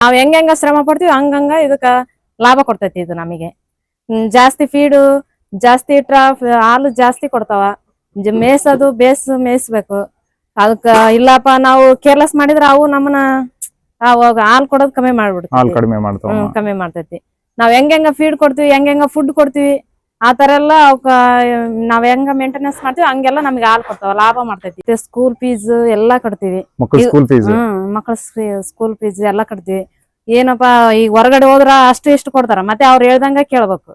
ನಾವ್ ಹೆಂಗ್ ಹೆಂಗ ಶ್ರಮ ಪಡ್ತೀವಿ ಹಂಗಂಗ ಇದಕ್ಕ ಲಾಭ ಕೊಡ್ತೈತಿ ಇದು ನಮಗೆ. ಹ್ಮ್, ಜಾಸ್ತಿ ಫೀಡು ಜಾಸ್ತಿ ಇಟ್ರ ಹಾಲು ಜಾಸ್ತಿ ಕೊಡ್ತಾವ. ಮೇಯ್ಸೋದು ಬೇಸ್ ಮೇಯಿಸ್ಬೇಕು ಅದಕ್ಕ ಇಲ್ಲಪ್ಪ ನಾವು ಕೇರ್ಲೆಸ್ ಮಾಡಿದ್ರ ಅವು ನಮ್ಮನ್ನ ಅವಾಗ ಹಾಲು ಕೊಡೋದು ಕಮ್ಮಿ ಮಾಡ್ಬಿಡ್ತೀವಿ ಕಮ್ಮಿ ಮಾಡ್ತೈತಿ. ನಾವ್ ಹೆಂಗ್ ಹೆಂಗ ಫೀಡ್ ಕೊಡ್ತೀವಿ ಹೆಂಗ್ ಹೆಂಗ ಫುಡ್ ಕೊಡ್ತೀವಿ ಆ ತರ ಎಲ್ಲ ಅವಕ್ಕ ನಾವ್ ಹೆಂಗ ಮೇಂಟೆನೆನ್ಸ್ ಮಾಡ್ತೀವಿ ಹಂಗೆಲ್ಲ ನಮ್ಗೆ ಹಾಲ್ ಕೊಡ್ತಾವ ಲಾಭ ಮಾಡ್ತೈತಿ. ಸ್ಕೂಲ್ ಫೀಸ್ ಎಲ್ಲಾ ಕಟ್ತೀವಿ. ಮಕ್ಕಳ ಸ್ಕೂಲ್ ಫೀಸ್ ಹ್ಮ್ ಮಕ್ಕಳ ಸ್ಕೂಲ್ ಫೀಸ್ ಎಲ್ಲಾ ಕಟ್ತೀವಿ. ಏನಪ್ಪಾ ಈಗ ಹೊರಗಡೆ ಹೋದ್ರ ಅಷ್ಟು ಇಷ್ಟು ಕೊಡ್ತಾರ ಮತ್ತೆ ಅವ್ರು ಹೇಳ್ದಂಗ ಕೇಳ್ಬೇಕು.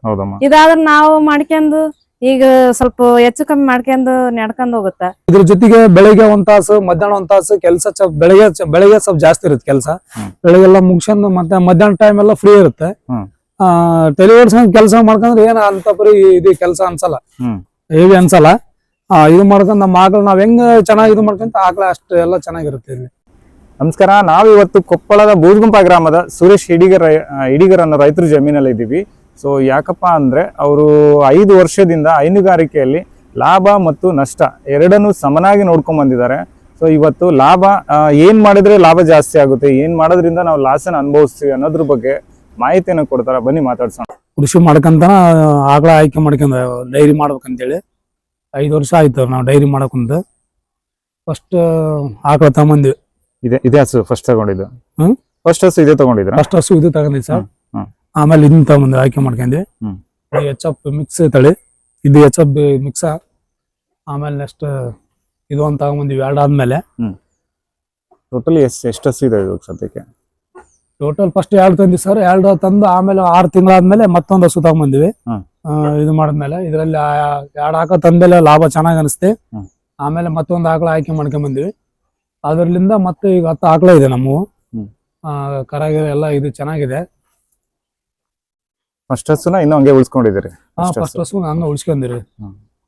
ಇದಾದ್ರ ನಾವು ಮಾಡ್ಕೊಂಡು ಈಗ ಸ್ವಲ್ಪ ಹೆಚ್ಚು ಕಮ್ಮಿ ಮಾಡ್ಕೊಂಡು ನಡ್ಕೊಂಡ್ ಹೋಗುತ್ತ. ಇದ್ರ ಜೊತೆಗೆ ಬೆಳಿಗ್ಗೆ ಒಂದ್ ತಾಸು ಮಧ್ಯಾಹ್ನ ಒಂದ್ ತಾಸು ಕೆಲಸ ಬೆಳಿಗ್ಗೆ ಬೆಳಿಗ್ಗೆ ಸ್ವಲ್ಪ ಜಾಸ್ತಿ ಇರುತ್ತೆ ಕೆಲಸ. ಬೆಳಗ್ಗೆಲ್ಲ ಬೆಳಿಗ್ಗೆಲ್ಲ ಮುಗಿಸ್ಕೊಂಡು ಮತ್ತೆ ಮಧ್ಯಾಹ್ನ ಟೈಮ್ ಎಲ್ಲ ಫ್ರೀ ಇರುತ್ತೆ. ಟೆಲಿವರ್ಸ್ಕೊಂಡ್ ಕೆಲಸ ಮಾಡ್ಕೊಂಡ್ರೆ ಏನ ಅಂತ ಪರಿ ಇದು ಕೆಲಸ ಅನ್ಸಲ್ಲ. ಹೇಗೆ ಅನ್ಸಲ್ಲ. ಆ ಇದು ಮಾಡ್ಕೊಂಡ್ ನಮ್ಮ ಆಗ್ಲ ನಾವ್ ಹೆಂಗ ಚೆನ್ನಾಗಿ ಇದು ಮಾಡ್ಕೊಂತ ಆಕಳ ಅಷ್ಟು ಎಲ್ಲ ಚೆನ್ನಾಗಿರುತ್ತೆ ಇಲ್ಲಿ. ನಮಸ್ಕಾರ ನಾವಿವತ್ತು ಕೊಪ್ಪಳದ ಬೂದ್ಗುಂಪ ಗ್ರಾಮದ ಸುರೇಶ್ ಹಿಡಿಗರ್ ಹಿಡಿಗರ್ ಅನ್ನೋ ರೈತರ ಜಮೀನಲ್ಲಿ ಇದ್ದೀವಿ. ಸೊ ಯಾಕಪ್ಪ ಅಂದ್ರೆ ಅವರು ಐದು ವರ್ಷದಿಂದ ಹೈನುಗಾರಿಕೆಯಲ್ಲಿ ಲಾಭ ಮತ್ತು ನಷ್ಟ ಎರಡನ್ನೂ ಸಮನಾಗಿ ನೋಡ್ಕೊಂಡ್ ಬಂದಿದ್ದಾರೆ. ಸೊ ಇವತ್ತು ಲಾಭ ಏನ್ ಮಾಡಿದ್ರೆ ಲಾಭ ಜಾಸ್ತಿ ಆಗುತ್ತೆ ಏನ್ ಮಾಡೋದ್ರಿಂದ ನಾವು ಲಾಸನ್ನ ಅನುಭವಿಸ್ತೀವಿ ಅನ್ನೋದ್ರ ಬಗ್ಗೆ ಮಾಹಿತಿಯನ್ನು ಕೊಡ್ತಾರ ಬನ್ನಿ ಮಾತಾಡ್ಸೋಣ. ಕೃಷಿ ಮಾಡ್ಕಂತ ಆಕಳ ಆಯ್ಕೆ ಮಾಡ್ಕೊಂಡ ಡೈರಿ ಮಾಡ್ಬೇಕಂತೇಳಿ. ಐದು ವರ್ಷ ಆಯ್ತು ನಾವು ಡೈರಿ ಮಾಡಕಂತ. ಫಸ್ಟ್ ಆಕಳ ತಗೊಂಬಂದ್ವಿ. ಇದೆ ಇದೆ ಹಸು ಫಸ್ಟ್ ತಗೊಂಡಿದ್ದು? ಹ್ಮ್? ಫಸ್ಟ್ ಹಸು ಇದೆ ತಗೊಂಡಿದ್ರ ಫಸ್ಟ್ ಹಸು ಇದು ತಗೊಂಡಿದ್ ಸರ್. ಆಮೇಲೆ ಇದನ್ನ ತಗೊಂಬಂದ್ವಿ ಆಯ್ಕೆ ಮಾಡ್ಕೊಂಡ್ವಿ. ಎಚ್ ಎಫ್ ಮಿಕ್ಸ್ ತಳಿ. ಇದು ಎಚ್ ಎಫ್ ಮಿಕ್ಸ ಆಮೇಲೆ ನೆಕ್ಸ್ಟ್ ಇದು ಒಂದು ತಗೊಂಬಂದ್ವಿ ಎರಡು ಆದ್ಮೇಲೆ. ಟೋಟಲಿ ಎಷ್ಟು ಎಷ್ಟು ಹಸು ಇದೆ ಸದ್ಯಕ್ಕೆ? ಟೋಟಲ್ ಫಸ್ಟ್ ಎರಡು ತಂದಿ ಸರ್ ಎರಡು ತಂದು ಆಮೇಲೆ ಆರು ತಿಂಗಳಾದ್ಮೇಲೆ ಮತ್ತೊಂದು ಹಸು ತಗೊಂಬಂದ್ವಿ ಇದು ಮಾಡಿದ್ಮೇಲೆ ಇದರಲ್ಲಿ ಎರಡು ಹಾಕೋ ತಂದೆಲ್ಲ ಲಾಭ ಚೆನ್ನಾಗಿ ಅನಿಸ್ತೆ. ಆಮೇಲೆ ಮತ್ತೊಂದು ಆಕಳ ಆಯ್ಕೆ ಮಾಡ್ಕೊಂಬಂದ್ವಿ. ಅದರಲ್ಲಿಂದ ಮತ್ತೆ ಈಗ ಹತ್ತು ಆಕಳ ಇದೆ ನಮ್ಮವು. ಹ್ಮ್. ಆ, ಕರ ಗಿರ ಎಲ್ಲ ಇದು ಚೆನ್ನಾಗಿದೆ. ಫಸ್ಟ್ ಹಸುನ ಇನ್ನೂ ಹಂಗೆ ಉಳಿಸ್ಕೊಂಡಿದ್ದೀರಿ? ಹಾ ಫಸ್ಟ್ ಹಸು. ಹಂಗೆ ಉಳಿಸ್ಕೊಂಡಿರಿ.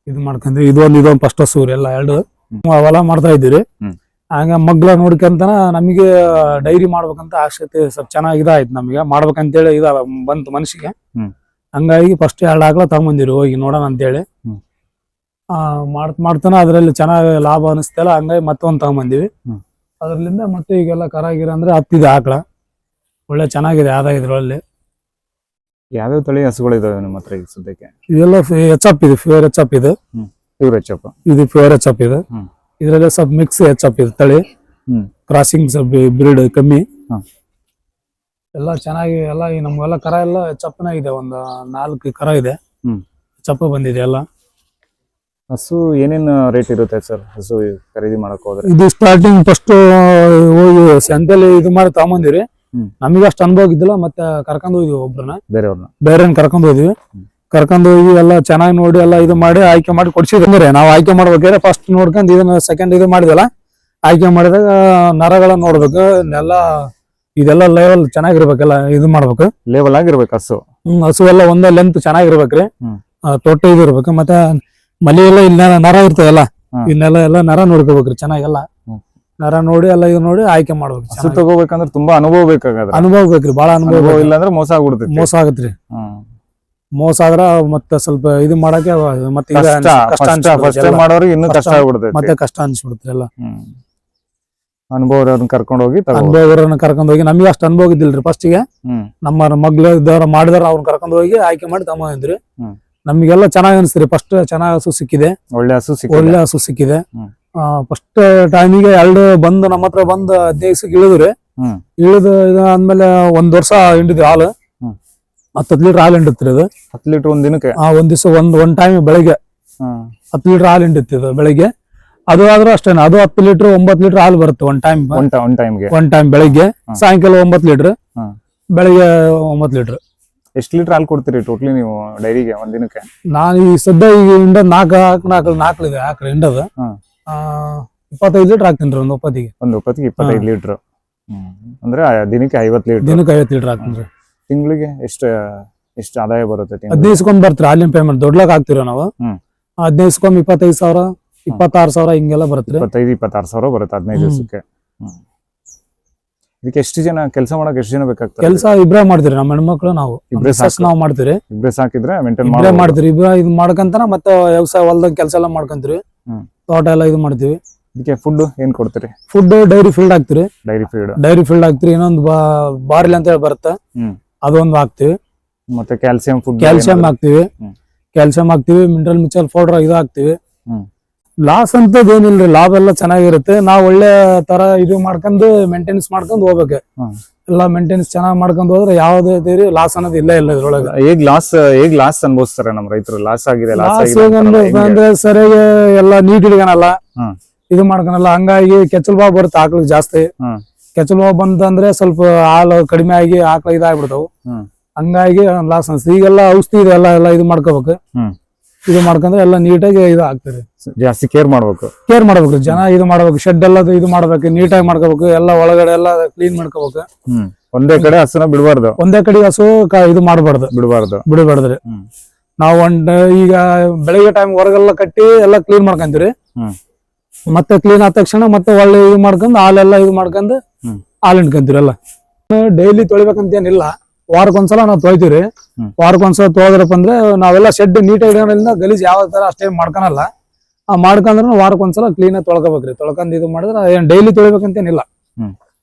ಇದು ಮಾಡ್ಕೊಂಡ್ರಿ ಇದೊಂದು ಇದೊಂದು ಫಸ್ಟ್ ಹಸು ಎಲ್ಲ ಎರಡು ಅವೆಲ್ಲ ಮಾಡ್ತಾ ಇದ್ದೀರಿ. ಹಂಗ ಮಗ್ಲ ನೋಡ್ಕೊಂತನ ನಮಗೆ ಡೈರಿ ಮಾಡ್ಬೇಕಂತ ಆಸಕ್ತಿ ಸ್ವಲ್ಪ ಚೆನ್ನಾಗಿ ಇದಾಯ್ತು ನಮಗೆ. ಮಾಡ್ಬೇಕಂತೇಳಿ ಇದ ಬಂತು ಮನಸ್ಸಿಗೆ. ಹಂಗಾಗಿ ಫಸ್ಟ್ ಎರಡು ಹಾಕ್ಲ ತಗೊಂಬಂದಿರಿ ಹೋಗಿ ನೋಡೋಣ ಅಂತೇಳಿ. ಹೇಳಿ ಆ ಮಾಡ್ತ ಮಾಡ್ತಾನ ಅದ್ರಲ್ಲಿ ಚೆನ್ನಾಗಿ ಲಾಭ ಅನಿಸ್ತಲ್ಲ ಹಂಗಾಗಿ ಮತ್ತೊಂದು ತಗೊಂಬಂದಿವಿ. ಅದ್ರಲ್ಲಿಂದ ಮತ್ತೆ ಈಗೆಲ್ಲ ಕರಾಗಿರ ಅಂದ್ರೆ ಹತ್ತಿದೆ ಆಕಳ. ಒಳ್ಳೆ ಚೆನ್ನಾಗಿದೆ ಆದಾಯ ಇದ್ರಲ್ಲಿ ಯಾವ್ಯಾವ ತಳಿ ಹಸುಗಳಿದಾವೆ ನಿಮ್ಮ ಹತ್ರ ಈಗ ಸದ್ಯಕ್ಕೆ? ಇದೆಲ್ಲ ಎಚ್ ಅಪ್ ಇದೆ ಫ್ಯೂರ್ ಎಚ್ ಅಪ್ ಇದೆ ಎಚ್ ಅಪ್ ಇದು ಪ್ಯೂರ್ ಎಚ್ ಅಪ್ ಇದೆ. ಇದರಲ್ಲಿ ಸ್ವಲ್ಪ ಮಿಕ್ಸ್ ಹೆಚ್ ಅಪ್ ಇದೆ ತಳಿ. ಕ್ರಾಸಿಂಗ್ ಸ್ವಲ್ಪ ಬ್ರೀಡ್ ಕಮ್ಮಿ. ಎಲ್ಲ ಚೆನ್ನಾಗಿ ಎಲ್ಲ ಈ ನಮ್ಗೆಲ್ಲ ಕರ ಎಲ್ಲ ಚಪ್ಪನ ಇದೆ. ಒಂದು ನಾಲ್ಕು ಕರ ಇದೆ. ಹೆಚ್ಚಪ್ಪ ಚಪ್ಪ ಬಂದಿದೆ ಎಲ್ಲ. ಹಸು ಏನೇನು ರೇಟ್ ಇರುತ್ತೆ ಸರ್? ಹಸು ಖರೀದಿ ಮಾಡಕ್ ಹೋದ್ರೆ? ಇದು ಸ್ಟಾರ್ಟಿಂಗ್ ಫಸ್ಟ್ ಹೋಗಿ ಸಂತೆಲಿ ಇದು ಮಾಡಿ ತಗೊಂಬಂದಿರಿ. ನಮಗೆ ಅಷ್ಟು ಅನುಭವ ಇದ್ದಿಲ್ಲ ಮತ್ತೆ ಕರ್ಕೊಂಡು ಹೋಗಿದ್ವಿ ಒಬ್ರನ್ನ. ಬೇರೆಯವ್ರನ್ನ. ಬೇರೆ ಕರ್ಕೊಂಡು ಹೋದ್ವಿ. ಕರ್ಕೊಂಡು ಹೋಗಿ ಎಲ್ಲ ಚೆನ್ನಾಗಿ ನೋಡಿ ಎಲ್ಲ ಇದು ಮಾಡಿ ಆಯ್ಕೆ ಮಾಡಿ ಕೊಡ್ಸಿದ್ರೆ ನಾವು ಆಯ್ಕೆ ಮಾಡ್ಬೇಕಾದ್ರೆ ಫಸ್ಟ್ ನೋಡ್ಕೊಂಡು ಇದನ್ನ ಸೆಕೆಂಡ್ ಇದು ಮಾಡಿದಲ್ಲ ಆಯ್ಕೆ ಮಾಡಿದಾಗ ನರಗಳನ್ನ ನೋಡ್ಬೇಕು ಎಲ್ಲ ಇದೆಲ್ಲ ಲೆವೆಲ್ ಚೆನ್ನಾಗಿರ್ಬೇಕಲ್ಲ ಇದು ಮಾಡ್ಬೇಕು ಲೇಬಲ್ ಆಗಿರ್ಬೇಕು ಹಸು ಹ್ಮ್ ಹಸು ಎಲ್ಲ ಒಂದೇ ಲೆಂತ್ ಚೆನ್ನಾಗಿರ್ಬೇಕ್ರಿ ಹ್ಮ್. ಆ, ತೊಟ್ಟ ಇದು ಇರ್ಬೇಕು ಮತ್ತೆ ಮಲಿ ಎಲ್ಲ ಇಲ್ಲಿ ನರ- ನರ ಇರ್ತದಲ್ಲ ಹ್ಮ್. ಇನ್ನೆಲ್ಲ ಎಲ್ಲ ನರ ನೋಡ್ಕೋಬೇಕ್ರಿ ಚೆನ್ನಾಗೆಲ್ಲ ಹ್ಮ್. ನರ ನೋಡಿ ಎಲ್ಲ ಇದು ನೋಡಿ ಆಯ್ಕೆ ಮಾಡ್ಬೇಕು ಹಸು ಚೆನ್ನಾಗಿ. ತಗೋಬೇಕಂದ್ರೆ ತುಂಬಾ ಅನುಭವ ಬೇಕಾಗ ಅನುಭವ ಬೇಕ್ರಿ ಬಹಳ ಅನುಭವ ಅನುಭವ ಬೇಕು. ಇಲ್ಲ ಅಂದ್ರೆ ಮೋಸ ಆಗ್ಬಿಡ್ತೈತಿ ಮೋಸ ಆಗತ್ರಿ ಹ್ಮ್. ಮೋಸ ಆದ್ರ ಮತ್ತೆ ಸ್ವಲ್ಪ ಇದು ಮಾಡಕ್ಕೆ ಮತ್ತೆ ಇದು ಕಷ್ಟ ಅನ್ಸ್- ಕಷ್ಟ ಫಸ್ಟ್ ಅನ್ಸ್ಬಿಡುತ್ತೆ ಫಸ್ಟ್ ಎಲ್ಲ. ಮಾಡೋರಿಗೆ ಇನ್ನೂ ಕಷ್ಟ ಆಗ್ಬಿಡ್ತೈತಿ. ಮತ್ತೆ ಕಷ್ಟ ಅನ್ಸ್ಬಿಡುತ್ತೆ ಎಲ್ಲ. ಅನುಭವ ಕರ್ಕೊಂಡು ಹೋಗಿ ತಗೋ. ಅನುಭವರನ್ನ ಕರ್ಕೊಂಡ್ ಹೋಗಿ ನಮಗೆ ಅಷ್ಟು ಅನುಭವ ಇದ್ದಿಲ್ರಿ ಫಸ್ಟ್ಗೆ. ನಮ್ಮ ಮಗ್ಳು ಇದ್ದವ್ರ ಮಾಡಿದಾರ ಅವ್ರನ್ನ ಕರ್ಕೊಂಡ್ ಹೋಗಿ ಆಯ್ಕೆ ಮಾಡಿ ತಗೊಂಡ್ರಿ ಹ್ಮ್. ನಮಗೆಲ್ಲ ಚೆನ್ನಾಗಿ ಅನಿಸ್ತ್ರಿ ಫಸ್ಟ್ ಚೆನ್ನಾಗಿ ಹಸು ಸಿಕ್ಕಿದೆ. ಒಳ್ಳೆ ಹಸು ಸಿಕ್ಕಿದೆ. ಒಳ್ಳೆ ಹಸು ಸಿಕ್ಕಿದೆ. ಹ್ಮ್. ಫಸ್ಟ್ ಟೈಮಿಗೆ ಎರಡು ಬಂದು ನಮ್ಮ ಹತ್ರ ಬಂದು ಹದಿನೈದು ಇಳಿದ್ರಿ ಹ್ಮ್. ಇಳಿದು ಇದಾದ್ಮೇಲೆ ಒಂದ್ ವರ್ಷ ಹಿಂಡಿದ್ವಿ ಹಾಲು. ಹ್ಮ್. ಹತ್ತು ಲೀಟರ್ ಹಾಲು ಹಿಂಡುತ್ರಿ ಅದು? ಹತ್ತು ಲೀಟರ್ ಒಂದ್ ದಿನಕ್ಕೆ? ಆ, ಒಂದ್ ದಿವಸ ಒಂದ್ ಒಂದ್ ಟೈಮ್ ಬೆಳಿಗ್ಗೆ. ಹತ್ತು ಲೀಟರ್ ಹಾಲು ಹಿಂಡುತ್ತೆ ಅದು ಬೆಳಿಗ್ಗೆ. ಅದು ಆದ್ರೂ ಅಷ್ಟೇನೆ? ಅದು ಹತ್ತು ಲೀಟರ್ ಒಂಬತ್ತು ಲೀಟರ್ ಹಾಲು ಬರುತ್ತೆ ಒಂದ್ ಟೈಮ್ ಒನ್ ಟೈಮ್ಗೆ ಒಂದ್ ಟೈಮ್ ಬೆಳಿಗ್ಗೆ ಸಾಯಂಕಾಲ ಒಂಬತ್ತು ಲೀಟರ್. ಬೆಳಿಗ್ಗೆ ಒಂಬತ್ತು ಲೀಟರ್. ಎಷ್ಟು ಲೀಟರ್ ಹಾಲು ಕೊಡ್ತೀರಿ ಟೋಟ್ಲಿ ನೀವು ಡೈರಿಗೆ ಒಂದ್ ದಿನಕ್ಕೆ? ನಾನು ಈ ಸದ್ಯ ಈಗ ಹಿಂಡ ನಾಲ್ಕು ನಾಲ್ಕು ನಾಲ್ಕು ನಾಲ್ಕು ಇದೆ ಆಕಳ ಹಿಂಡದ. ಆ, ಇಪ್ಪತ್ತೈದು ಲೀಟರ್ ಹಾಕ್ತೀನಿ ರೀ ಒಂದು ಒಪ್ಪತ್ತಿಗೆ. ಒಂದು ಒಪ್ಪತ್ತಿಗೆ ಇಪ್ಪತ್ತೈದು ಲೀಟರ್. ಅಂದ್ರೆ ದಿನಕ್ಕೆ ಐವತ್ತು ಲೀಟರ್. ದಿನಕ್ಕೆ ಐವತ್ತು ಲೀಟರ್ ಹಾಕ್ತೀನಿ ತಿಂಗಳಿಗೆ ಎಷ್ಟು ಎಷ್ಟು ಆದಾಯ ಬರುತ್ತೆ ತಿಂಗ್ಳಿಗೆ? ಹದಿನೈದು ಇಸ್ಕೊಂಡ್ ಬರ್ತೀರಿ? ಹಾಲಿನ ಪೇಮೆಂಟ್ ದೊಡ್ಡಕ್ ಹಾಕ್ತಿರೋ ನಾವು? ಹ್ಮ್. ಹದಿನೈದು ಇಸ್ಕೊಂಡ್ ಇಪ್ಪತ್ತೈದು ಸಾವಿರ ಇಪ್ಪತ್ತಾರು ಸಾವಿರ ಹಿಂಗೆಲ್ಲ ಬರುತ್ತೆ ಇಪ್ಪತ್ತೈದು ಇಪ್ಪತ್ತಾರು ಸಾವಿರ ಬರುತ್ತೆ ಹದಿನೈದು ಹ್ಮ್. ದಿವಸಕ್ಕೆ. ಇದಕ್ಕೆ ಎಷ್ಟು ಜನ ಕೆಲಸ ಮಾಡಕ್ ಎಷ್ಟು ಜನ ಬೇಕಾಗ್ತದೆ? ಕೆಲಸ ಇಬ್ರೇ ಮಾಡ್ತೀರಿ ನಮ್ಮ ಹೆಣ್ಮಕ್ಳು ನಾವು. ಇಬ್ರೇ ಸಾಕು. ನಾವು ಮಾಡ್ತೀರಿ. ಇಬ್ರೇ ಸಾಕಿದ್ರೆ ಮೇಂಟೈನ್ ಇಬ್ರೇ ಮಾಡಿ ಮಾಡ್ತೀರಿ. ಇಬ್ರ ಇದು ಮಾಡ್ಕಂತನ ಮತ್ತೆ ವ್ಯವಸಾಯ ಹೊಲ್ದಾಗ ಕೆಲಸ ಎಲ್ಲ ಮಾಡ್ಕೊಂತೀರಿ. ಹ್ಮ್. ತೋಟ ಎಲ್ಲ ಇದು ಮಾಡ್ತೀವಿ. ಇದಕ್ಕೆ ಫುಡ್ ಏನ್ ಕೊಡ್ತೀರಿ? ಫುಡ್ ಡೈರಿ ಫೀಲ್ಡ್ ಹಾಕ್ತಿರಿ. ಡೈರಿ ಫೀಲ್ಡ್ ಡೈರಿ ಫೀಲ್ಡ್ ಹಾಕ್ತಿರಿ. ಇನ್ನೊಂದು ಬಾರ್ಲಿ ಅಂತ ಹೇಳಿ ಬರುತ್ತೆ. ಹ್ಮ್. ಅದೊಂದು ಹಾಕ್ತಿವಿ. ಮತ್ತೆ ಕ್ಯಾಲ್ಸಿಯಂ ಫುಡ್ ಕ್ಯಾಲ್ಸಿಯಂ ಹಾಕ್ತಿವಿ. ಕ್ಯಾಲ್ಸಿಯಂ ಹಾಕ್ತಿವಿ ಮಿನರಲ್ ಮಿಚಲ್ ಪೌಡರ್ ಇದು ಹಾಕ್ತಿವಿ. ಲಾಸ್ ಅಂತದ್ ಏನಿಲ್ರಿ ಲಾಭ ಎಲ್ಲ ಚೆನ್ನಾಗಿರುತ್ತೆ. ನಾವ್ ಒಳ್ಳೆ ತರ ಇದು ಮಾಡ್ಕೊಂಡು ಮೇಂಟೆನೆನ್ಸ್ ಮಾಡ್ಕೊಂಡು ಹೋಗ್ಬೇಕು. ಎಲ್ಲ ಮೇಂಟೆನೆನ್ಸ್ ಚೆನ್ನಾಗಿ ಮಾಡ್ಕೊಂಡು ಹೋದ್ರೆ ಯಾವ್ದೇ ಲಾಸ್ ಅನ್ನೋದು ಇಲ್ಲ ಇಲ್ಲ ಇದ್ರೊಳಗೆ. ಈಗ ಲಾಸ್ ಈಗ ಲಾಸ್ ಅನ್ಭವಿಸ್ತಾರೆ ನಮ್ ರೈತರು? ಲಾಸ್ ಆಗಿದೆ ಲಾಸ್? ಅಂದ್ರೆ ಸರಿಯಾಗಿ ಎಲ್ಲ ನೀಟ್ ಹಿಡ್ಕೊಳಲ್ಲ ಇದು ಮಾಡ್ಕೊಳಲ್ಲ ಹಂಗಾಗಿ ಕೆಚ್ಚಲ್ ಬಾವು ಬರುತ್ತೆ ಆಕಳಿಗೆ ಜಾಸ್ತಿ. ಕೆಚ್ಚಲ್ ಬಾವು ಬಂತಂದ್ರೆ ಸ್ವಲ್ಪ ಹಾಲು ಕಡಿಮೆ ಆಗಿ ಆಕಳ ಇದಾಗ್ಬಿಡ್ತಾವು. ಹಂಗಾಗಿ ಲಾಸ್ ಅನ್ಸುತ್ತೆ ಈಗೆಲ್ಲ ಔಷಧಿ ಇದೆ ಎಲ್ಲ ಎಲ್ಲ ಇದು ಮಾಡ್ಕೋಬೇಕು. ಇದು ಮಾಡ್ಕೊಂಡ್ರೆ ಎಲ್ಲ ನೀಟಾಗಿ ಇದು ಆಗ್ತದೆ. ಜಾಸ್ತಿ ಕೇರ್ ಮಾಡ್ಬೇಕು. ಕೇರ್ ಮಾಡ್ಬೇಕು ಜನ ಇದು ಮಾಡ್ಬೇಕು ಶೆಡ್ ಎಲ್ಲ ಇದು ಮಾಡ್ಬೇಕು ನೀಟಾಗಿ ಮಾಡ್ಕೋಬೇಕು ಎಲ್ಲ ಒಳಗಡೆ ಎಲ್ಲ ಕ್ಲೀನ್ ಮಾಡ್ಕೋಬೇಕು. ಒಂದೇ ಕಡೆ ಹಸುನ ಬಿಡಬಾರ್ದು. ಒಂದೇ ಕಡೆ ಹಸು ಇದು ಮಾಡಬಾರ್ದು. ಬಿಡಬಾರ್ದು. ಬಿಡಬಾರ್ದ್ರಿ ನಾವು ಒಂದ್ ಈಗ ಬೆಳಿಗ್ಗೆ ಟೈಮ್ ಹೊರಗೆಲ್ಲ ಕಟ್ಟಿ ಎಲ್ಲ ಕ್ಲೀನ್ ಮಾಡ್ಕೊಂತೀರಿ ಹ್ಮ್. ಮತ್ತೆ ಕ್ಲೀನ್ ಆದ ತಕ್ಷಣ ಮತ್ತೆ ಒಳ್ಳೆ ಇದು ಮಾಡ್ಕೊಂಡು ಹಾಲೆಲ್ಲ ಇದು ಮಾಡ್ಕೊಂಡು. ಹಾಲು ಹಿಂಡ್ಕೊಂತೀರಲ್ಲ ಡೈಲಿ ತೊಳಿಬೇಕಂತ ಏನಿಲ್ಲ. ವಾರಕ್ಕೊಂದ್ಸಲ ನಾವು ತೊಳಿತೀವ್ರಿ. ವಾರಕ್ಕೊಂದ್ಸಲ ತೊಳೆದ್ರಪ್ಪ ಅಂದ್ರೆ ನಾವೆಲ್ಲ ಶೆಡ್ ನೀಟಾಗಿ ಇಡೋದ್ರಿಂದ ಗಲೀಜ್ ಯಾವ ತರ ಅಷ್ಟೇ ಮಾಡ್ಕೊಳಲ್ಲ. ಆ ಮಾಡ್ಕೊಂಡ್ರೆ ವಾರಕ್ಕೊಂದ್ಸಲ ಕ್ಲೀನ್ ಆಗಿ ತೊಳ್ಕೊಬೇಕ್ರಿ. ತೊಳ್ಕೊಂಡ್ ಇದು ಮಾಡಿದ್ರೆ ಏನ್ ಡೈಲಿ ತೊಳಿಬೇಕಂತ ಏನಿಲ್ಲ.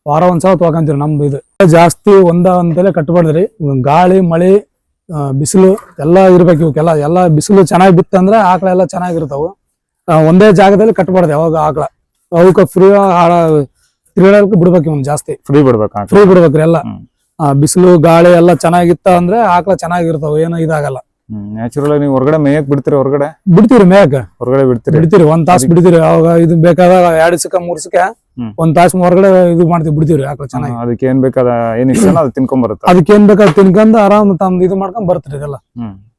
ವಾರ ಒಂದ್ಸಲ ತೊಳ್ಕೊಂತೀವಿ ನಮ್ದು ಇದು. ಜಾಸ್ತಿ ಒಂದ ಅಂತಲೇ ಕಟ್ಟಬಾರ್ದ್ರಿ ಗಾಳಿ ಮಳೆ ಆ, ಬಿಸಿಲು ಎಲ್ಲ ಇರ್ಬೇಕು ಇವಕ್ಕೆಲ್ಲ ಎಲ್ಲ ಬಿಸಿಲು ಚೆನ್ನಾಗಿ ಬಿತ್ತಂದ್ರೆ ಆಕಳ ಎಲ್ಲ ಚೆನ್ನಾಗಿರ್ತಾವು. ಆ, ಒಂದೇ ಜಾಗದಲ್ಲಿ ಕಟ್ಬಾರ್ದು ಯಾವಾಗ ಆಕಳ. ಅವಕ್ಕೆ ಫ್ರೀ ತಿರುಗಾಡಕ್ಕೆ ಬಿಡ್ಬೇಕು ಇವ್ನು ಜಾಸ್ತಿ. ಫ್ರೀ ಬಿಡ್ಬೇಕು ಫ್ರೀ ಬಿಡ್ಬೇಕ್ರಿ ಎಲ್ಲ. ಆ, ಬಿಸಿಲು ಗಾಳಿ ಎಲ್ಲ ಚೆನ್ನಾಗಿತ್ತ ಅಂದ್ರೆ ಆಕಳ ಚೆನ್ನಾಗಿರ್ತಾವ ಏನೋ ಇದಾಗಲ್ಲ. ನ್ಯಾಚುರಲ್ ನೀವು ಹೊರಗಡೆ ಮೇಯಕ್ ಬಿಡ್ತೀರಿ ಹೊರಗಡೆ? ಬಿಡ್ತೀರಿ ಮೇಕ್ ಹೊರಗಡೆ ಬಿಡ್ತೀರಿ? ಬಿಡ್ತೀರಿ ಒಂದ್ ತಾಸ್ ಬಿಡ್ತೀರಿ ಅವಾಗ ಇದು ಬೇಕಾದಾಗ ಎರಡ್ ಸಿಕ್ಕ ಮೂರ್ ಸಿಕ್ಕ. ಒಂದ್ ತಾಸ್ ಹೊರಗಡೆ ಇದು ಮಾಡ್ತೀವಿ ಬಿಡ್ತೀವಿ ಆಕಳ ಚೆನ್ನಾಗಿ. ಅದಕ್ಕೆ ಏನ್ ಬೇಕಾದ ಏನ್ ಇಷ್ಟ ಅದು ತಿನ್ಕೊಂಡ್ ಬರುತ್ತೆ ಅದಕ್ಕೆ ಏನ್ ಬೇಕಾದ್ ತಿನ್ಕೊಂಡ್ ಆರಾಮ್ ತಮ್ದು ಇದು ಮಾಡ್ಕೊಂಡ್ ಬರ್ತೀರಿ ಇದೆಲ್ಲ.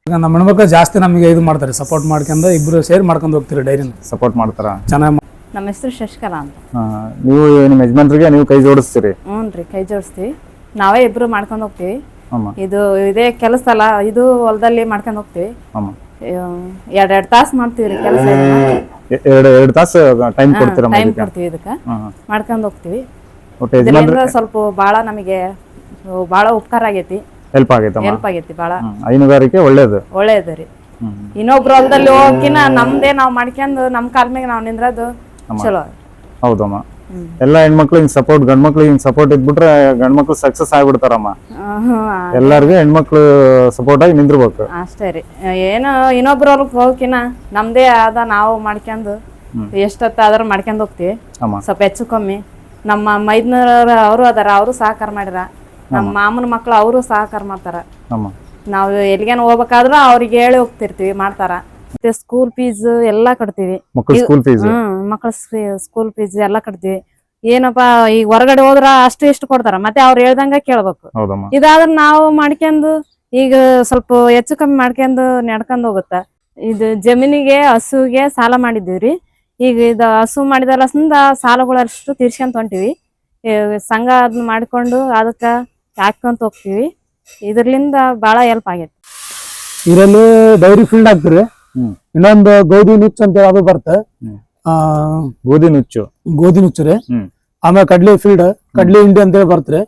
ಈಗ ನಮ್ಮ ಹೆಣ್ಮಕ್ಳು ಜಾಸ್ತಿ ನಮಗೆ ಇದು ಮಾಡ್ತಾರೆ ಸಪೋರ್ಟ್ ಮಾಡ್ಕೊಂಡ್ ಇಬ್ರು ಸೇರಿ ಮಾಡ್ಕೊಂಡ್ ಹೋಗ್ತೀರಿ ಡೈರಿ ಸಪೋರ್ಟ್ ಮಾಡ್ತಾರ? ಚೆನ್ನಾಗಿ ನಮ್ಮ ಹೆಸರು ಶಶಿಕಲಾ ಅಂತ. ನೀವು ನಿಮ್ಮ ಯಜಮಾನ್ರಿಗೆ ನೀವು ಕೈ ಜೋಡಿಸ್ತೀರಿ? ಹ್ಞೂ ರೀ ಕೈ ಜೋಡಿಸ್ತೀವಿ. ನಾವೇ ಇಬ್ರು ಮಾಡ್ಕೊಂಡು ಹೋಗ್ತೀವಿ. ಇದು ಇದೇ ಕೆಲಸ ಅಲ್ಲ ಇದು ಹೊಲದಲ್ಲಿ ಮಾಡ್ಕೊಂಡು ಹೋಗ್ತೀವಿ. ಎರಡ್ ಎರಡ್ ತಾಸು ಮಾಡ್ತೀವಿ ರೀ ಕೆಲಸ ಎರಡು ಎರಡು ತಾಸು ಟೈಮ್ ಕೊಡ್ತೀರಾ ಟೈಮ್ ಕೊಡ್ತೀವಿ ಇದಕ್ಕೆ. ಮಾಡ್ಕೊಂಡು ಹೋಗ್ತೀವಿ. ಇದರಿಂದ ಸ್ವಲ್ಪ ಭಾಳ ನಮಗೆ ಭಾಳ ಉಪಕಾರ ಆಗೈತಿ. ಹೆಲ್ಪ್ ಆಗೈತಮ್ಮ? ಹೆಲ್ಪ್ ಆಗೈತಿ ಭಾಳ. ಹೈನುಗಾರಿಕೆ ಒಳ್ಳೇದು. ಒಳ್ಳೇದು ರೀ. ಇನ್ನೊಬ್ರು ಇನ್ನೊಬ್ರ ಹೊಲದಲ್ಲಿ ಹೋಗಿನ ನಮ್ದೇ ನಾವು ಮಾಡ್ಕೊಂಡು ನಮ್ಮ ಕಾಲ ಮೇಲೆ ನಾವು ನಿಂದ್ರದು. ಚಲೋ ಹೌದಮ್ಮ. ಎಲ್ಲಾ ಹೆಣ್ಮಕ್ಳು ಹಿಂಗ್ ಸಪೋರ್ಟ್ ಗಂಡ್ಮಕ್ಳು ಹಿಂಗ್ ಸಪೋರ್ಟ್ ಇದ್ಬಿಟ್ರೆ ಗಂಡ್ಮಕ್ಳು ಸಕ್ಸಸ್ ಆಗ್ಬಿಡ್ತಾರಮ್ಮ. ಎಲ್ಲಾರ್ಗು ಹೆಣ್ಮಕ್ಳು ಸಪೋರ್ಟ್ ಆಗಿ ನಿಂದಿರ್ಬೇಕು. ಅಷ್ಟೇ ರೀ. ಏನು ಇನ್ನೊಬ್ರ ಹೋಗಿನ ನಮ್ದೇ ಆದ ನಾವು ಮಾಡ್ಕೊಂಡು ಎಷ್ಟೊತ್ತಾದ್ರೂ ಮಾಡ್ಕೊಂಡು ಹೋಗ್ತೀವಿ. ಸ್ವಲ್ಪ ಹೆಚ್ಚು ಕಮ್ಮಿ. ನಮ್ಮ ಮೈದ್ನರ ಅವರು ಅದಾರ ಅವರು ಸಹಕಾರ ಮಾಡ್ಯಾರ ನಮ್ಮ ಮಾಮನ ಮಕ್ಳು ಅವರು ಸಹಕಾರ ಮಾಡ್ತಾರ. ನಾವು ಎಲ್ಲಿಗೇನು ಹೋಗ್ಬೇಕಾದ್ರೂ ಅವ್ರಿಗೆ ಹೇಳಿ ಹೋಗ್ತಿರ್ತೀವಿ ಮಾಡ್ತಾರ. ಮತ್ತೆ ಸ್ಕೂಲ್ ಫೀಸ್ ಎಲ್ಲಾ ಕಟ್ತೀವಿ. ಮಕ್ಕಳ ಸ್ಕೂಲ್ ಫೀಸ್ ಹ್ಮ್ ಮಕ್ಳ ಸ್ಕೂಲ್ ಫೀಸ್ ಎಲ್ಲಾ ಕಟ್ತೀವಿ. ಏನಪ್ಪಾ ಈಗ ಹೊರಗಡೆ ಹೋದ್ರ ಅಷ್ಟು ಇಷ್ಟು ಕೊಡ್ತಾರ. ಮತ್ತೆ ಅವ್ರು ಹೇಳ್ದಂಗ ಕೇಳ್ಬೇಕು. ಹೌದಮ್ಮ. ಇದಾದ್ರ ನಾವು ಮಾಡ್ಕೊಂಡು ಈಗ ಸ್ವಲ್ಪ ಹೆಚ್ಚು ಕಮ್ಮಿ ಮಾಡ್ಕೊಂಡು ನಡ್ಕೊಂಡ್ ಹೋಗುತ್ತ. ಇದು ಜಮೀನಿಗೆ ಹಸುಗೆ ಸಾಲ ಮಾಡಿದ್ದೀವ್ರಿ. ಈಗ ಇದು ಹಸು ಮಾಡಿದಲ್ಲಸಿಂದ ಸಾಲಗಳಷ್ಟು ತೀರ್ಸ್ಕೊಂತ ಹೊಂಟಿವಿ ಸಂಘ ಅದನ್ನ ಮಾಡ್ಕೊಂಡು ಅದಕ್ಕ ಹಾಕೊಂತ ಹೋಗ್ತೀವಿ. ಇದರ್ಲಿಂದ ಬಹಳ ಹೆಲ್ಪ್ ಆಗೈತಿ. ಇದರಲ್ಲಿ ಡೈರಿ ಫೀಲ್ಡ್ ಹ್ಮ್ ಇನ್ನೊಂದು ಗೋಧಿ ನುಚ್ಚು ಅಂತ ಹೇಳಿ ಅದು ಬರುತ್ತೆ ಆ ಗೋಧಿ ನುಚ್ಚು. ಗೋಧಿ ನುಚ್ಚು ರೀ. ಆಮೇಲೆ ಕಡ್ಲಿ ಫೀಲ್ಡ್ ಕಡ್ಲಿ ಹಿಂಡಿ ಅಂತ ಹೇಳಿ ಬರ್ತ್ರಿ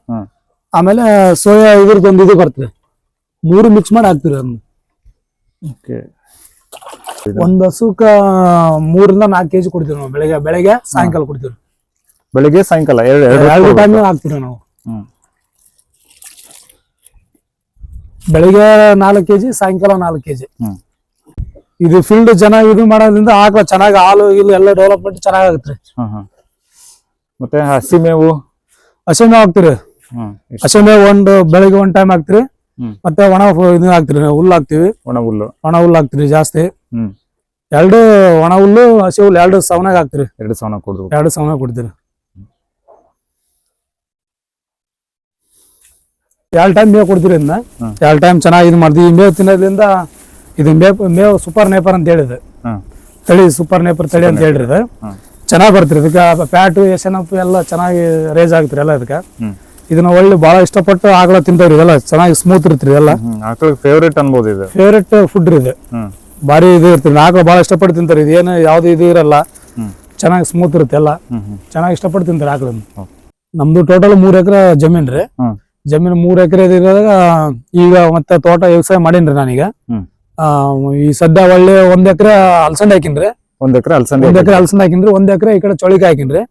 ಆಮೇಲೆ ಸೋಯಾ ಇದ್ರದ್ದು ಒಂದು ಇದು ಬರ್ತ್ರಿ ಮೂರು ಮಿಕ್ಸ್ ಮಾಡಿ ಹಾಕ್ತಿರಿ ಅದನ್ನ. ಒಂದ್ ಹಸುಕ ಮೂರಿಂದ ನಾಲ್ಕು ಕೆಜಿ ಕೊಡ್ತೀವಿ ನಾವು ಬೆಳಗ್ಗೆ. ಬೆಳಗ್ಗೆ ಸಾಯಂಕಾಲ ಕೊಡ್ತೀವಿ ಬೆಳಿಗ್ಗೆ ಸಾಯಂಕಾಲ ಎರಡು ಟೈಮ್ ಹಾಕ್ತಿವಿ ನಾವು. ಬೆಳಿಗ್ಗೆ ನಾಲ್ಕು ಕೆಜಿ ಸಾಯಂಕಾಲ ನಾಲ್ಕು ಕೆಜಿ ಇದು ಫೀಲ್ಡ್ ಚೆನ್ನಾಗಿ ಇದು ಮಾಡೋದ್ರಿಂದ ಆಕಳ ಚೆನ್ನಾಗಿ ಹಾಲು ಇಲ್ಲಿ ಎಲ್ಲ ಡೆವಲಪ್ಮೆಂಟ್ ಚೆನ್ನಾಗಾಗುತ್ತೆ ಹ್ಮ್ ಹ್ಮ್. ಮತ್ತೆ ಹಸಿ ಮೇವು? ಹಸಿ ಮೇವು ಹಾಕ್ತಿರಿ ಹ್ಮ್. ಹಸಿ ಮೇವು ಒಂದು ಬೆಳಿಗ್ಗೆ ಒಂದ್ ಟೈಮ್ ಹಾಕ್ತಿರಿ ಹ್ಮ್. ಮತ್ತೆ ಒಣ ಹು- ಇದು ಹಾಕ್ತಿರಿ ಹುಲ್ಲು ಹಾಕ್ತಿವಿ. ಒಣ ಹುಲ್ಲು. ಒಣ ಹುಲ್ಲು ಹಾಕ್ತಿರಿ ಜಾಸ್ತಿ. ಹ್ಮ್. ಎರಡು ಒಣ ಹುಲ್ಲು ಹಸಿ ಹುಲ್ಲು ಎರಡು ಸವನಾಗ ಹಾಕ್ತಿರಿ ಎರಡು ಸವನ ಕೊಡ್ದು ಎರಡು ಸವನ ಕೊಡ್ತೀರಿ ಎರಡು ಟೈಮ್ ಮೇವು ಕೊಡ್ತೀರಿ ಇದನ್ನ ಹ್ಮ್. ಎರಡು ಟೈಮ್ ಚೆನ್ನಾಗಿ ಇದು ಮಾಡ್ತೀವಿ. ಈ ಮೇವು ತಿನ್ನೋದ್ರಿಂದ ಇದು ಮೇವ್ ಮೇವು ಸೂಪರ್ ನೇಪರ್ ಅಂತ ಹೇಳಿದೆ. ತಳಿ ಸೂಪರ್ ನೇಪರ್ ತಳಿ ಅಂತ ಹೇಳ್ರಿ ಇದು ಚೆನ್ನಾಗಿ ಬರ್ತೀರಿ. ಇದಕ್ಕೆ ಪ್ಯಾಟು ಎಫ್ ಎಲ್ಲ ಚೆನ್ನಾಗಿ ರೇಜ್ ಆಗ್ತಿರಿ ಎಲ್ಲ ಇದಕ್ಕೆ. ಇದನ್ನ ಒಳ್ಳೆ ಬಹಳ ಇಷ್ಟಪಟ್ಟು ಆಗಲ ತಿಂತವ್ರಿ ಇದೆಲ್ಲ ಚೆನ್ನಾಗಿ ಸ್ಮೂತ್ ಇರ್ತೀರಿ ಎಲ್ಲ. ಫೇವ್ರೇಟ್ ಅನ್ಬೋದು ಇದು. ಫೇವ್ರೇಟ್ ಫುಡ್ ರೀ ಇದು. ಬಾರಿ ಭಾರಿ ಇದು ಇರ್ತೀರಿ. ಆಕಳ ಬಹಳ ಇಷ್ಟಪಟ್ಟು ತಿಂತಾರೆ. ಇದು ಏನು ಯಾವ್ದು ಇದು ಇರಲ್ಲ. ಚೆನ್ನಾಗಿ ಸ್ಮೂತ್ ಇರುತ್ತೆ ಎಲ್ಲ. ಚೆನ್ನಾಗಿ ಇಷ್ಟಪಟ್ಟು ತಿಂತಾರೆ ಆಕಳ. ನಮ್ದು ಟೋಟಲ್ ಮೂರ್ ಎಕರೆ ಜಮೀನ್ ರೀ. ಜಮೀನ್ ಮೂರ್ ಎಕರೆ ಇರೋದಾಗ ಈಗ ಮತ್ತೆ ತೋಟ ವ್ಯವಸಾಯ ಮಾಡೀನ್ರಿ ನಾನೀಗ. ಈ ಸದ್ಯ ಒಳ್ಳೆ ಒಂದ್ ಎಕರೆ ಅಲ್ಸಂಡೆ ಹಾಕಿನ್ರಿ. ಒಂದ್ ಎಕರೆ ಅಲ್ಸಂದೆ ಒಂದ್ ಎಕರೆ ಹಲಸಂದ ಹಾಕಿನ್ರಿ ಒಂದ್ ಎಕರೆ ಈ ಕಡೆ ಚೌಳಿಕಾಯಿ ಹಾಕಿನ್ರಿ.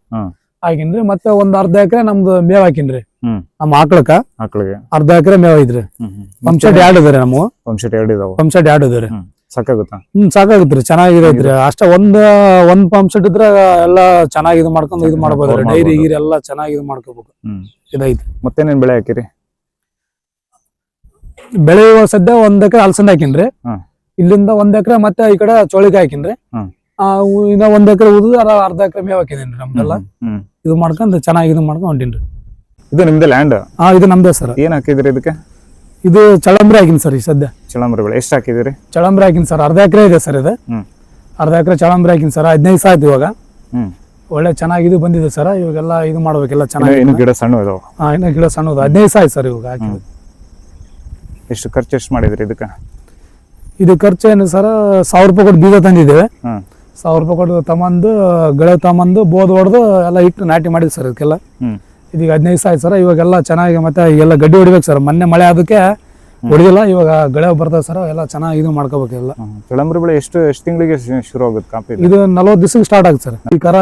ಹಾಕಿನ್ರಿ ಮತ್ತೆ ಒಂದ್ ಅರ್ಧ ಎಕರೆ ನಮ್ದು ಮೇವ್ ಹಾಕಿನ್ರಿ. ನಮ್ ನಮ್ಮ ಆಕಳಕ್ಕ ಆಕಳಿಗೆ. ಅರ್ಧ ಎಕರೆ ಮೇವ್ ಐತ್ರಿ. ಪಂಪ್ಸೆಟ್ ಪಂಪ್ ಸೆಟ್ ಎರಡು ಇದಾರೆ ನಮ್ಮ ಪಂಪ್ ಸೆಟ್ ಎರಡು ಇದಾವ. ಪಂಪ್ ಸೆಟ್ ಎರಡು ಇದಾರೆ ಸಾಕಾಗುತ್ತಾ? ಹ್ಮ್ ಸಾಕಾಗುತ್ತೆ ಚೆನ್ನಾಗಿದೆ. ಅಷ್ಟೇ ಒಂದ್ ಒಂದ್ ಪಂಪ್ ಸೆಟ್ ಇದ್ರ ಎಲ್ಲಾ ಚೆನ್ನಾಗಿ ಇದು ಮಾಡ್ಕೊಂಡು ಇದು ಮಾಡಬಹುದು ಡೈರಿ. ಗೀರಿ ಎಲ್ಲಾ ಚೆನ್ನಾಗಿ ಇದು ಮಾಡ್ಕೋಬೇಕು. ಇದೈತಿ ಮತ್ತೇನೇನ್ ಬೆಳೆ ಹಾಕಿರಿ? ಬೆಳೆ ಇವಾಗ ಸದ್ಯ ಒಂದ್ ಎಕರೆ ಅಲ್ಸಂದ ಹಾಕಿನ್ರಿ. ಇಲ್ಲಿಂದ ಒಂದ್ ಎಕರೆ ಮತ್ತೆ ಈ ಕಡೆ ಚೋಳಿಕಾಯಿ ಹಾಕಿನ್ರಿ. ಇನ್ನ ಒಂದ್ ಎಕರೆ ಉದ್ದು ಅರ್ಧ ಎಕರೆ ಮೇವ್ ಹಾಕಿದೇನ್ರಿ ನಮ್ದೆಲ್ಲ. ಇದು ಮಾಡ್ಕೊಂಡ್ ಚೆನ್ನಾಗಿ ಇದು ಮಾಡ್ಕೊಂಡ್ ಹೊಂಟಿನ್ರಿ. ಇದು ನಿಮ್ದು ಲ್ಯಾಂಡ್ ಹಾ ಇದು ನಮ್ದೇ ಸರ್. ಏನ್ ಹಾಕಿದ್ರಿ ಇದಕ್ಕೆ? ಇದು ಚಳಂಬ್ರಿ ಹಾಕಿನ್ ಸರ್ ಈ ಸದ್ಯ. ಚಳಂಬ್ರಿ ಬೆಳೆ. ಎಷ್ಟು ಹಾಕಿದಿರಿ? ಚಳಂಬ್ರಿ ಹಾಕಿನ್ ಸರ್. ಅರ್ಧ ಎಕರೆ ಇದೆ ಸರ್ ಇದು. ಅರ್ಧ ಎಕರೆ ಚಳಂಬ್ರಿ ಹಾಕಿನ್ ಸರ್. ಹದಿನೈದು ಸಾವಿರ ಇವಾಗ. ಒಳ್ಳೆ ಚೆನ್ನಾಗಿ ಇದು ಬಂದಿದೆ ಸರ್. ಇವಾಗೆಲ್ಲ ಇದು ಮಾಡ್ಬೇಕೆಲ್ಲ ಚೆನ್ನಾಗಿ ಗಿಡ ಸಣ್ಣ ಇದಾವ ಹಾ ಇನ್ನ ಗಿಡ ಸಣ್ಣದು ಹದಿನೈದು ಸಾವಿರ ಸರ್ ಇವಾಗ ಹಾಕಿದ್ದು ಎಷ್ಟು ಖರ್ಚು ಎಷ್ಟು ಮಾಡಿದ್ರಿ ಇದಕ್ಕೆ? ಇದು ಖರ್ಚು ಏನು ಸರ್ ಸಾವಿರ ರೂಪಾಯಿ ಕೊಟ್ಟು ಬೀಜ ತಂದಿದ್ದೇವೆ. ಹ್ಮ್. ಸಾವಿರ ರೂಪಾಯಿ ಕೊಟ್ಟು ತಮ್ಮಂದು ಗೆಳೆ ತಗೊಂಬಂದು ಬೋದ್ ಹೊಡೆದು ಎಲ್ಲ ಇಟ್ಟು ನಾಟಿ ಮಾಡಿದ್ವಿ ಸರ್ ಇದಕ್ಕೆಲ್ಲ. ಹ್ಮ್. ಇದೀಗ ಹದಿನೈದು ಸಾವಿರ ಸರ್ ಇವಾಗೆಲ್ಲ ಚೆನ್ನಾಗಿ ಮತ್ತೆ ಎಲ್ಲ ಗಡ್ಡಿ ಹೊಡಿಬೇಕು ಸರ್. ಮೊನ್ನೆ ಮಳೆ ಅದಕ್ಕೆ ಹೊಡೆದಿಲ್ಲ ಇವಾಗ ಗೆಳೆ ಬರ್ತದೆ ಸರ್ ಎಲ್ಲ ಚೆನ್ನಾಗಿ ಇದು ಮಾಡ್ಕೋಬೇಕು ಎಲ್ಲ. ಹ್ಮ್. ಬೆಳೆ ಎಷ್ಟು ಎಷ್ಟು ತಿಂಗಳಿಗೆ ಶುರು ಆಗುತ್ತೆ ಕಾಪಿ ಇದು? ನಲವತ್ತು ದಿವಸಕ್ಕೆ ಸ್ಟಾರ್ಟ್ ಆಗುತ್ತೆ ಸರ್. ಈ ಕರ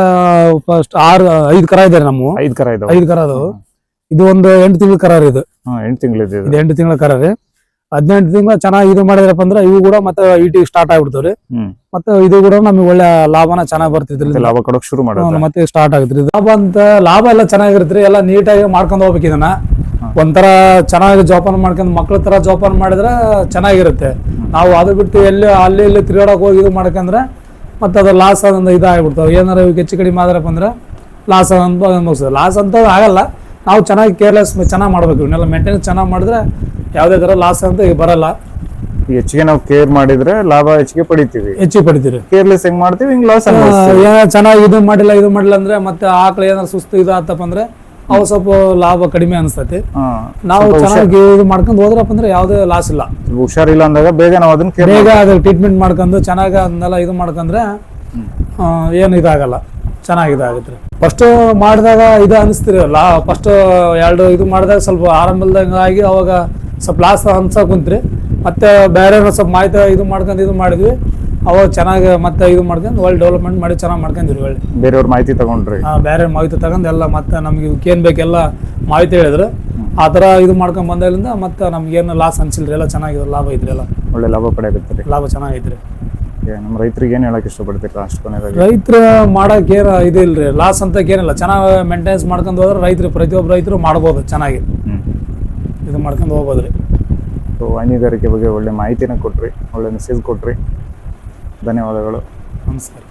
ಫಸ್ಟ್ ಆರು ಐದು ಕರ ಇದ್ದಾರೆ ನಮ್ಮ ಐದು ಕರ ಇದೆ ಐದು ಕರ ಅದು ಇದು ಒಂದು ಎಂಟು ತಿಂಗಳ ಕರ ರೀ ಇದು. ಎಂಟು ತಿಂಗಳಿದೆ ಇದು. ಇದು ಎಂಟು ತಿಂಗಳ ಕರ ರೀ. ಹದಿನೆಂಟು ತಿಂಗಳ ಚೆನ್ನಾಗಿ ಇದು ಮಾಡಿದ್ರಪ್ಪ ಅಂದ್ರೆ ಇವು ಕೂಡ ಮತ್ತೆ ಇಟಿ ಸ್ಟಾರ್ಟ್ ಆಗ್ಬಿಡ್ತಾವ್ರಿ. ಮತ್ತೆ ಇದು ಕೂಡ ನಮಗೆ ಒಳ್ಳೆ ಲಾಭನ ಚೆನ್ನಾಗಿ ಬರ್ತಿದ್ರಿ ಲಾಭ ಕೊಡೋಕ್ ಶುರು ಮಾಡಿ ಮತ್ತೆ ಸ್ಟಾರ್ಟ್ ಆಗುತ್ತೆ ಲಾಭ ಅಂತ ಲಾಭ ಎಲ್ಲ ಚೆನ್ನಾಗಿರುತ್ತೆ ಎಲ್ಲ ನೀಟಾಗಿ ಮಾಡ್ಕೊಂಡು ಹೋಗ್ಬೇಕು ಇದನ್ನ. ಒಂಥರ ಚೆನ್ನಾಗಿ ಜೋಪಾನ ಮಾಡ್ಕೊಂಡು ಮಕ್ಳ ತರ ಜೋಪಾನ ಮಾಡಿದ್ರೆ ಚೆನ್ನಾಗಿರುತ್ತೆ. ನಾವು ಅದು ಬಿಟ್ಟು ಎಲ್ಲಿ ಅಲ್ಲಿ ಇಲ್ಲಿ ತಿರುಗಾಡಕ್ ಹೋಗಿ ಇದು ಮಾಡ್ಕಂದ್ರೆ ಮತ್ತೆ ಅದು ಲಾಸ್ ಆದಂತ ಇದಾಗ್ಬಿಡ್ತಾವೆ. ಏನಾರ ಹೆಚ್ಚು ಕಡಿಮೆ ಆದ್ರಪ್ಪ ಅಂದ್ರೆ ಲಾಸ್ ಅಂತ ಲಾಸ್ ಅಂತ ಆಗಲ್ಲ. ನಾವು ಚೆನ್ನಾಗಿ ಕೇರ್ಲೆಸ್ ಚೆನ್ನಾಗಿ ಮಾಡ್ಬೇಕು. ಇವನ್ನೆಲ್ಲ ಮೇಂಟೆನೆನ್ಸ್ ಚೆನ್ನಾಗಿ ಮಾಡಿದ್ರೆ ಯಾವುದೇ ಥರ ಲಾಸ್ ಅಂತ ಈಗ ಬರಲ್ಲ. ಹೆಚ್ಚಿಗೆ ನಾವು ಕೇರ್ ಮಾಡಿದ್ರೆ ಲಾಭ ಹೆಚ್ಚಿಗೆ ಪಡಿತೀವಿ. ಹೆಚ್ಚಿಗೆ ಪಡಿತೀವಿ ಕೇರ್ಲೆಸ್ ಹೆಂಗ್ ಮಾಡ್ತೀವಿ ಹಿಂಗ್ ಲಾಸ್ ಏನಾದ್ರು ಚೆನ್ನಾಗಿ ಇದು ಮಾಡಿಲ್ಲ ಇದು ಮಾಡಿಲ್ಲ ಅಂದ್ರೆ ಮತ್ತೆ ಆಕಳು ಏನಾದ್ರು ಸುಸ್ತು ಇದು ಆತಪ್ಪ ಅಂದ್ರೆ ಅವು ಸ್ವಲ್ಪ ಲಾಭ ಕಡಿಮೆ ಅನಿಸ್ತತಿ. ನಾವು ಚೆನ್ನಾಗಿ ಇದು ಮಾಡ್ಕೊಂಡು ಹೋದ್ರಪ್ಪ ಅಂದ್ರೆ ಯಾವುದೇ ಲಾಸ್ ಇಲ್ಲ. ಹುಷಾರಿಲ್ಲ ಅಂದಾಗ ಬೇಗ ನಾವು ಅದನ್ನ ಬೇಗ ಅದ್ರ ಟ್ರೀಟ್ಮೆಂಟ್ ಮಾಡ್ಕೊಂಡು ಚೆನ್ನಾಗಿ ಅದನ್ನೆಲ್ಲ ಇದು ಮಾಡ್ಕೊಂಡ್ರೆ ಏನು ಇದಾಗಲ್ಲ. ಚೆನ್ನಾಗಿ ಇದಾಗುತ್ತೆ ಫಸ್ಟ್ ಮಾಡಿದಾಗ ಇದು ಅನಿಸ್ತಿರಲ್ಲ ಫಸ್ಟ್ ಎರಡು ಇದು ಮಾಡಿದಾಗ ಸ್ವಲ್ಪ ಆರಂಭಲ್ದಂಗೆ ಆಗಿ ಅವಾಗ ಸ್ವಲ್ಪ ಲಾಸ್ ಅನ್ಸಕ್ ಕುಂತ್ರಿ. ಮತ್ತೆ ಬೇರೆ ಸ್ವಲ್ಪ ಮಾಹಿತಿ ಇದು ಮಾಡ್ಕೊಂಡು ಇದು ಮಾಡಿದ್ವಿ. ಅವಾಗ ಚೆನ್ನಾಗಿ ಮತ್ತೆ ಇದು ಮಾಡ್ಕೊಂಡು ಒಳ್ಳೆ ಡೆವಲಪ್ಮೆಂಟ್ ಮಾಡಿ ಚೆನ್ನಾಗಿ ಮಾಡ್ಕೊಂಡಿದ್ವಿ ಒಳ್ಳೆ. ಬೇರೆಯವ್ರ ಮಾಹಿತಿ ತಗೊಂಡ್ರಿ. ಬೇರೆ ಮಾಹಿತಿ ತಗೊಂಡು ಎಲ್ಲ ಮತ್ತೆ ನಮ್ಗೆ ಏನು ಬೇಕೆಲ್ಲ ಮಾಹಿತಿ ಹೇಳಿದ್ರು. ಆ ಥರ ಇದು ಮಾಡ್ಕೊಂಡ್ ಬಂದಾಗಲಿಂದ ಮತ್ತೆ ನಮ್ಗೇನು ಲಾಸ್ ಅನ್ಸಿಲ್ರಿ. ಎಲ್ಲ ಚೆನ್ನಾಗಿದೆ ಲಾಭ ಐತ್ರಿ ಎಲ್ಲ. ಒಳ್ಳೆ ಲಾಭ ಪಡೆಯಬೇಕು ಲಾಭ ಚೆನ್ನಾಗೈತ್ರಿ. ನಮ್ಮ ರೈತರಿಗೆ ಏನ್ ಹೇಳಕ್ ಇಷ್ಟಪಡ್ತೀರಿ ಅಷ್ಟು ಕೊನೆಯದಾಗಿ ರೈತರ ಮಾಡೋಕೆ ಇದು ಇಲ್ರಿ ಲಾಸ್ ಅಂತ ಏನಿಲ್ಲ ಚೆನ್ನಾಗಿ ಮೇಂಟೆನೆನ್ಸ್ ಮಾಡ್ಕೊಂಡು ಹೋದ್ರೆ ರೈತರು ಪ್ರತಿಯೊಬ್ಬ ರೈತರು ಮಾಡ್ಬೋದು ಚೆನ್ನಾಗಿ. ಇದು ಮಾಡ್ಕೊಂಡು ಹೋಗ್ಬೋದ್ರಿ. ಸೊ ಹೈನುಗಾರಿಕೆ ಬಗ್ಗೆ ಒಳ್ಳೆ ಮಾಹಿತಿನ ಕೊಟ್ರಿ ಒಳ್ಳೆ ಮೆಸೇಜ್ ಕೊಟ್ರಿ. ಧನ್ಯವಾದಗಳು. ನಮಸ್ಕಾರ.